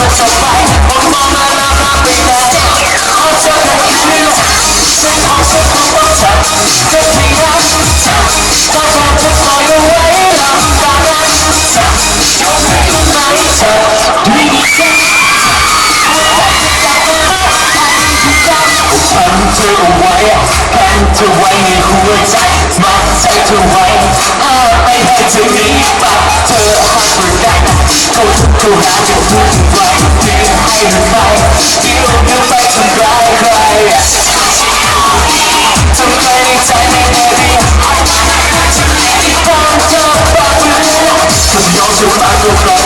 ธอกันอีกนิดฉันขอฉันของเธอจะพยายามเธอก็คงจะคอยเอาไว้ลำบากนะเธอยกให้คุณไหมเธอด้วยดีใจพันเธอเอาไว้พันเธอไว้ในหัวใจมัดใจเธอไว้ห้าไม่ให้เธอหนีไปเธอห้ามประกันเขาทุกเขาหาจะพูดไว้เพียงให้มันไปเดี๋ยวเดี๋ยวไปทำร้ายใครทำไมในใจไม่ได้ เรียนที่ต้องเธอบอกเรื่องคุณยอมจะฟังก็ปลอดภัยแต่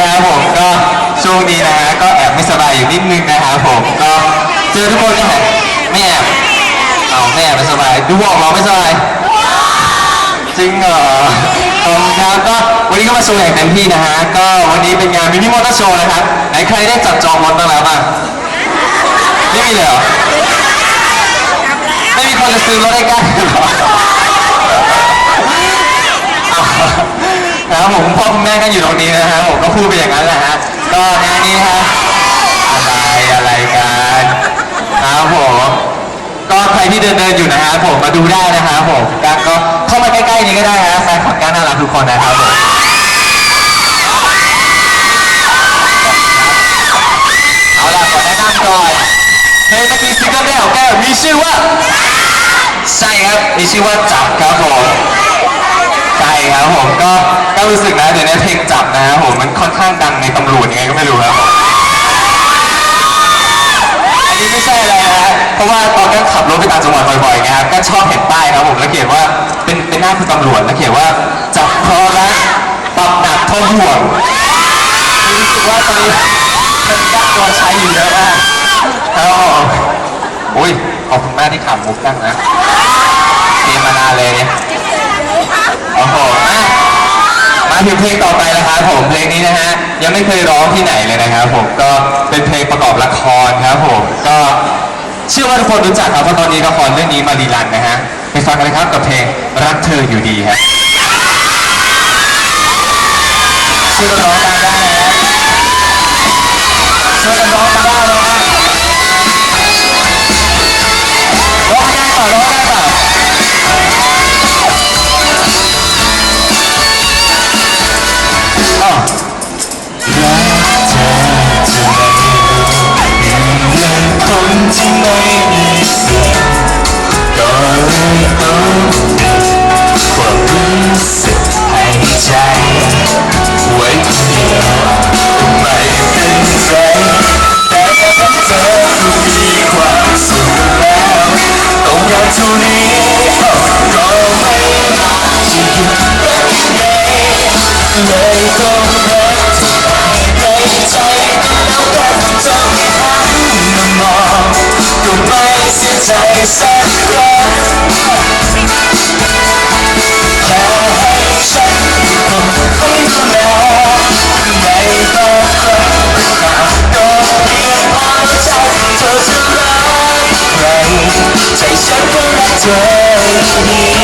นะครับผมก็ช่วงนี้นะฮะก็แอบไม่สบายอยู่นิดนึงนะครับผมก็เจอทุกคนนี่แหละไม่แอบเอาไม่แอบไม่สบายดูบอกเราไม่สบายจริงเหรอขอบคุณครับก็วันนี้ก็มาโชว์อย่างเต็มที่นะฮะก็วันนี้เป็นงานมินิมอเตอร์โชว์นะครับไหนใครได้จับจองรถบ้างแล้วบ้างไม่มีเลยเหรอไม่มีคนจะซื้อรถให้กันเหรอ นะครับผมพ่อคุณแม่ก็อยู่ตรงนี้นะฮะผมก็พูดไปอย่างนั้นแหละฮะก็งานนี้ฮะอะไรอะไรกันครับผมก็ใครที่เดินเดินอยู่นะฮะผมมาดูได้นะฮะผมก็เข้ามาใกล้ๆนี้ก็ได้ฮะแฟนคลับก้านน่ารักทุกคนนะครับผมเอาล่ะขอแนะนำก่อนเพลงเมื่อกี้ซิงเกิลแรกของแก้วมีชื่อว่าใช่ครับมีชื่อว่าจับครับผม ใช่ครับผมก็ก็รู้สึกนะเดี๋ยวนี้เพลงจับนะครับผมมันค่อนข้างดังในตำรวจยังไงก็ไม่รู้ครับผมอันนี้ไม่ใช่อะไรนะฮะเพราะว่าตอนนั้นขับรถไปต่างจังหวัดบ่อยๆไงครับก็ชอบเห็นป้ายครับผมแล้วเขียนว่าเป็นเป็นหน้าคุณตำรวจแล้วเขียนว่าจับเพราะรักปรับหนักเท่าห่วงรู้สึกว่าตอนนี้มันยักตัวใช้อยู่เยอะมากครับผมอุ้ยขอบคุณมากที่ขำมุกตั้งนะเตรียมมานานเลยเนี่ย อ้โหอะมาถึงเพลงต่อไปนะครับผมเพลงนี้นะฮะยังไม่เคยร้องที่ไหนเลยนะครับผมก็เป็นเพลงประกอบละครครับผมก็เชื่อว่าทุกคนรู้จักครับเพราะตอนนี้ละครเรื่องนี้มารีรันนะฮะไปฟังกันเลยครับกับเพลงรักเธออยู่ดีครับช่อร้อง นก็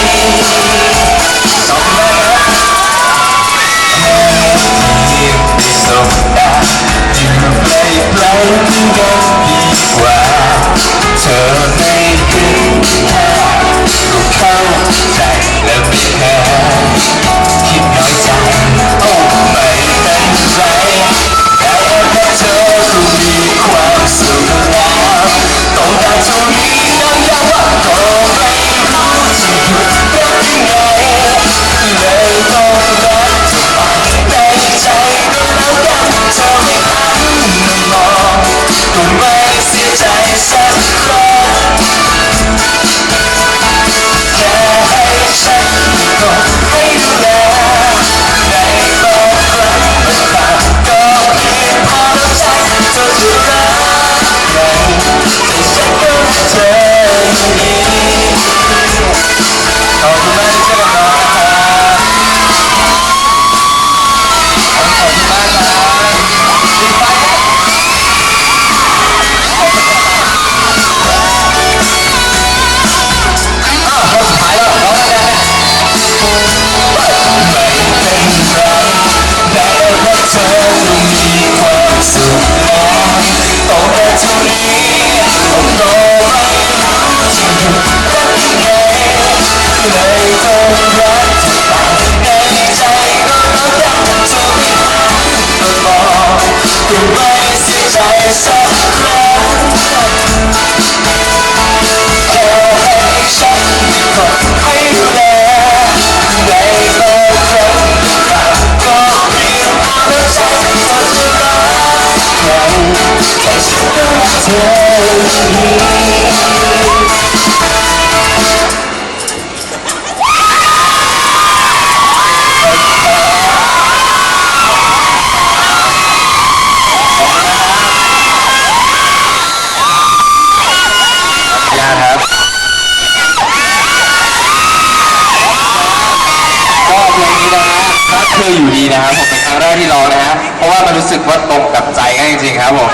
เธออยู่ดีนะครับผมเป็นครั้งแรกที่ร้องนะฮะเพราะว่ามันรู้สึกว่าตรงกับใจกันจริงๆครับผม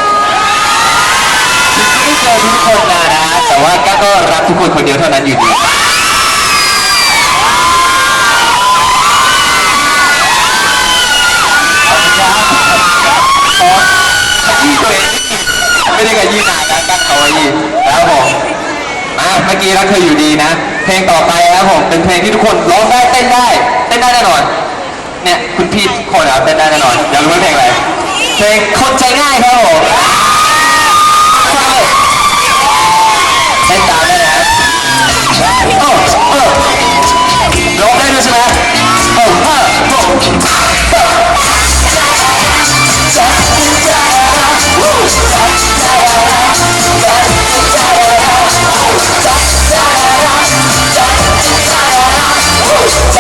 ไม่เจอทุกคนนะนะฮะแต่ว่าก็ก็รักทุกคนคนเดียวเท่านั้นอยู่ดีไม่ได้ขยี้หนาการตั้งเขาไว้ยีแล้วผมมาเมื่อกี้รักเธออยู่ดีนะ เพลงต่อไปครับผมเป็นเพลงที่ทุกคนร้องได้เต้นได้เต้นได้แน่นอน เนี่ยคุณพี่ทุกคนนะครับเต้นได้แน่นอนอยากรู้ว่าเพลงอะไรเพลงคนใจง่ายครับผมเต้นตามได้นะครับโอ้โอ้ร้องได้ด้วยใช่ไหมโอ้ห้าหกใจ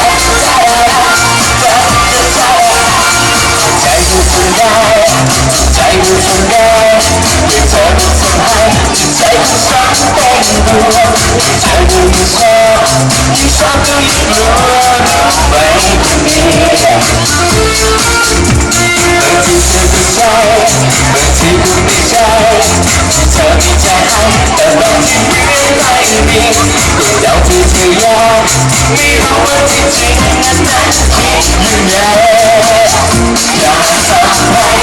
กูทนได้ใจกูทนได้เมื่อเธอไม่ทำให้ใจกูสั่นเต้นรัวเธอดูยิ่งชอบยิ่งชอบก็ยิ่งกลัวไม่มีบางทีเธอก็ใจบางทีกูไม่ใจที่เธอมีใจให้แต่บางทีไม่ไม่มีก็เดาที่เธอยากไม่รู้ว่าที่จริงนั้นนั้นคิดยังไงอยากทำให้รักยุ่งหลงยุ่งรักฉัน กำ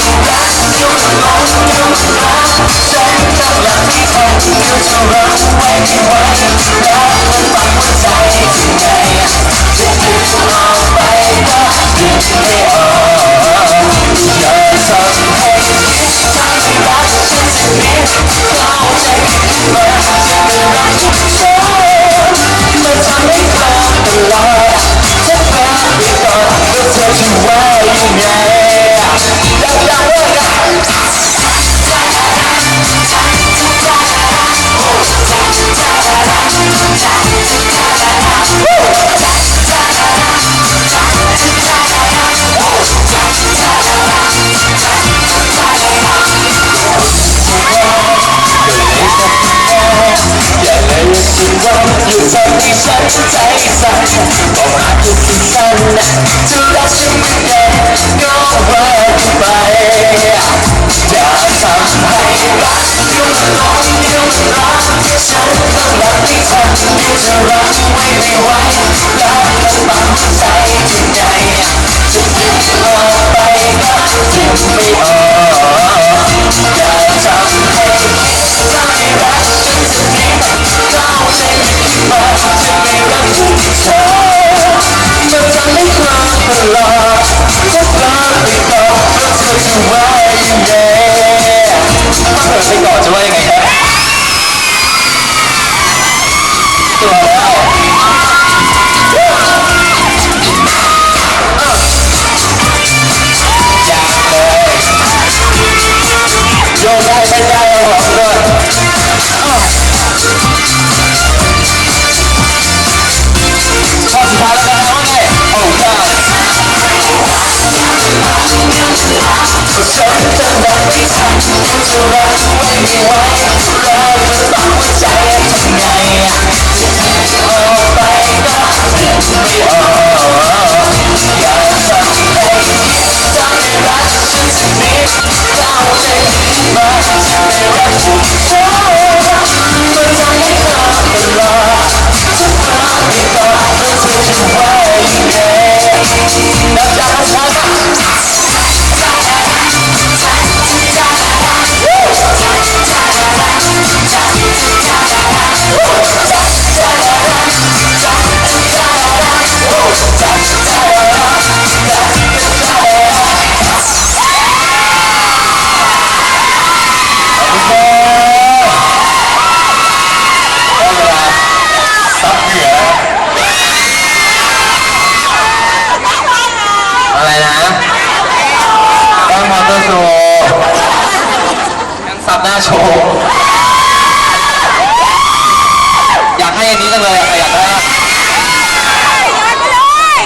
เอะไรนะแป้งมอเตอร์โชว์ยังซับหน้าโชว์ อยากให้อันนี้จังเลยอะใครอยากได้อะ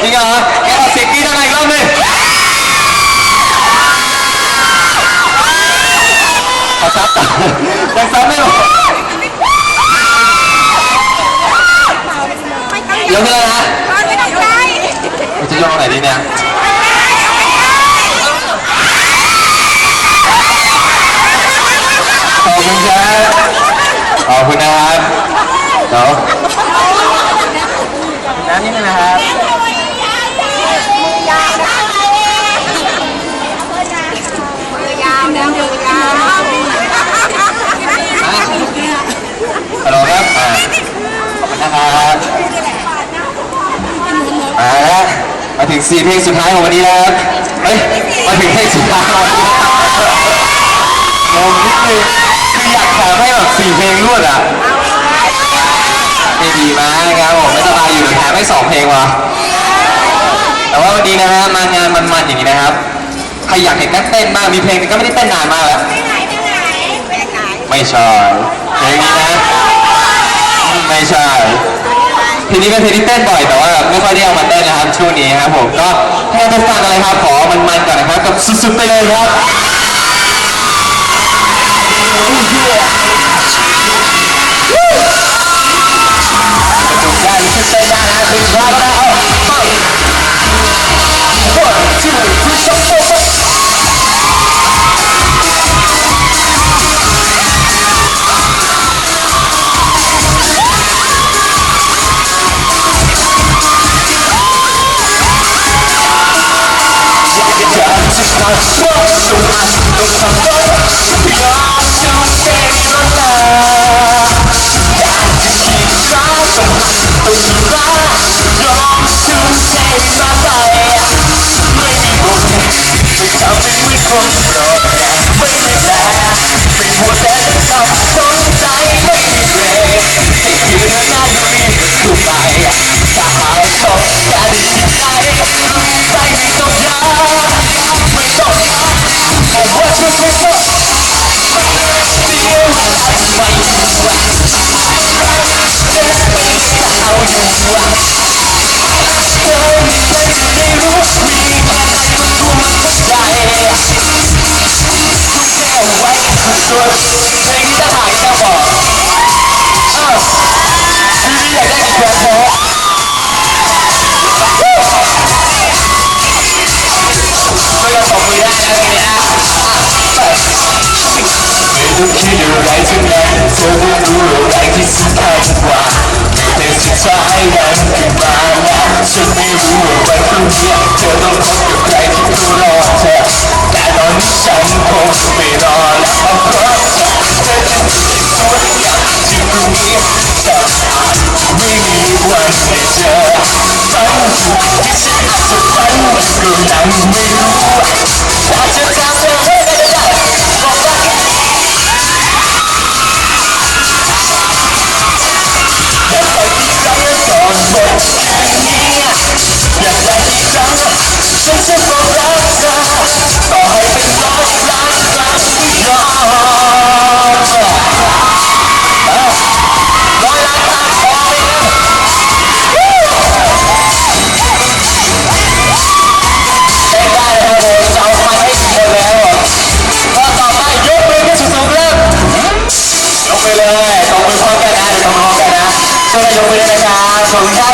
จริงเหรอแกขอเสียงกรี๊ดอะไรอีกรอบหนึงขอซับต่อยังซับไม่หมดเดี๋ยวนี้นะจะยกไหนดีเนี่ย คุณครับขอบคุณนะครับเดี๋ยวน้ำนิดนึงนะครับฮัลโหลครับอ่าขอบคุณนะครับอ่ามาถึงสี่เพลงสุดท้ายของวันนี้แล้วครับเฮ้ยมาถึงเพลงสุดท้ายงงนิดนึง ออยากถามให้แบบสี่เพลงรวดอะไม่ดีมากนะครับผมไม่สบายอยู่เดี๋ยวแถมให้สองเพลงวะแต่ว่าวันนี้นะฮะมางานมันๆอย่างนี้นะครับใครอยากเห็นนักเต้นบ้างมีเพลงหนึงก็ไม่ได้เต้นนานมากแล้วไม่ใช่เพลงนี้นะอืมไม่ใช่เพลงนี้เป็นเพลงที่เต้นบ่อยแต่ว่าไม่ค่อยได้เอามาเต้นนะครับช่วงนี้ครับผมก็ให้ไปฟังกันเลยครับขอมันๆก่อนนะครับกับสุดๆไปเลยครับ สนุกได้รู้สึกเบมือได้นะทีเนี้ยไม่ต้องคิดอะไรทั้งนั้นเธอไม่รู้อะไรที่สำคัญกว่าแต่สุดท้ายมันขึ้นมาแล้วฉันไม่รู้ว่าวันพรุ่งนี้เธอต้องพบกับใครที่เขารอเธอแต่ตอนนี้ฉันคงไม่รอแล้วเพราะเธอเธอจะมีสวอย่างที่พรุ่งนี้แต่ไม่มีวันได้เจอฝันที่ฉันอาจจะฝันก็ยังไม่รู้ ยก